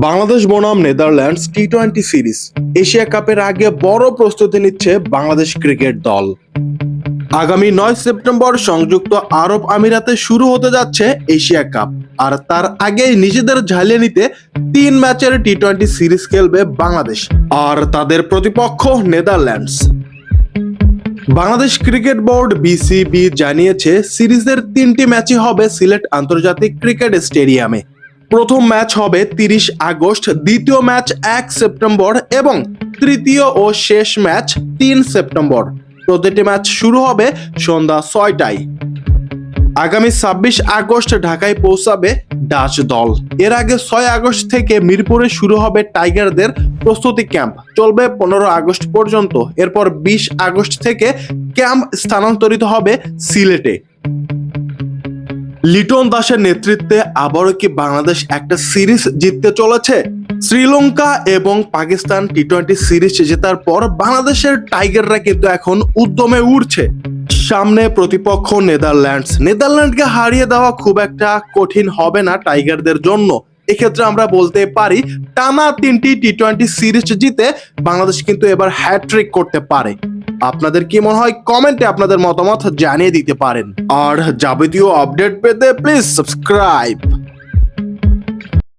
বাংলাদেশ বনাম Netherlands T twenty series. Asia কাপের আগে বড় প্রস্তুতি নিচ্ছে বাংলাদেশ ক্রিকেট দল। আগামী নয় সেপ্টেম্বর সংযুক্ত আরব আমিরাতে শুরু হতে যাচ্ছে এশিয়া কাপ। আর তার আগে নিজেদের ঝালিয়ে নিতে তিন ম্যাচের টি টোয়েন্টি সিরিজ খেলবে বাংলাদেশ আর তাদের প্রতিপক্ষ Netherlands. Bangladesh cricket board BCB জানিয়েছে সিরিজের তিনটি ম্যাচই হবে সিলেট আন্তর্জাতিক ক্রিকেট স্টেডিয়ামে। প্রথম ম্যাচ হবে তিরিশ আগস্ট, দ্বিতীয় ম্যাচ এক সেপ্টেম্বর এবং তৃতীয় ও শেষ ম্যাচ তিন সেপ্টেম্বর। প্রতিটি ম্যাচ শুরু হবে সন্ধ্যা ছয়টায়। আগামী ছাব্বিশ আগস্ট ঢাকায় পৌঁছাবে ডাচ দল। এর আগে ছয় আগস্ট থেকে মিরপুরে শুরু হবে টাইগারদের প্রস্তুতি ক্যাম্প। চলবে পনেরো আগস্ট পর্যন্ত। এরপর বিশ আগস্ট থেকে ক্যাম্প স্থানান্তরিত হবে সিলেটে। লিটন দাসের নেতৃত্বে আবারও কি বাংলাদেশ একটা সিরিজ জিততে চলেছে? শ্রীলঙ্কা এবং পাকিস্তান টি টোয়েন্টি সিরিজ জেতার পর বাংলাদেশের টাইগাররা কিন্তু এখন উদ্যমে উঠছে সামনে প্রতিপক্ষ নেদারল্যান্ডস। নেদারল্যান্ডকে হারিয়ে দেওয়া খুব একটা কঠিন হবে না টাইগারদের জন্য। এক্ষেত্রে আমরা বলতে পারি, টানা তিনটি টি টোয়েন্টি সিরিজ জিতে বাংলাদেশ কিন্তু এবার হ্যাট্রিক করতে পারে। আপনাদের কি মনে হয় কমেন্টে আপনাদের মতামত জানিয়ে দিতে পারেন। আর যাবতীয় আপডেট পেতে প্লিজ সাবস্ক্রাইব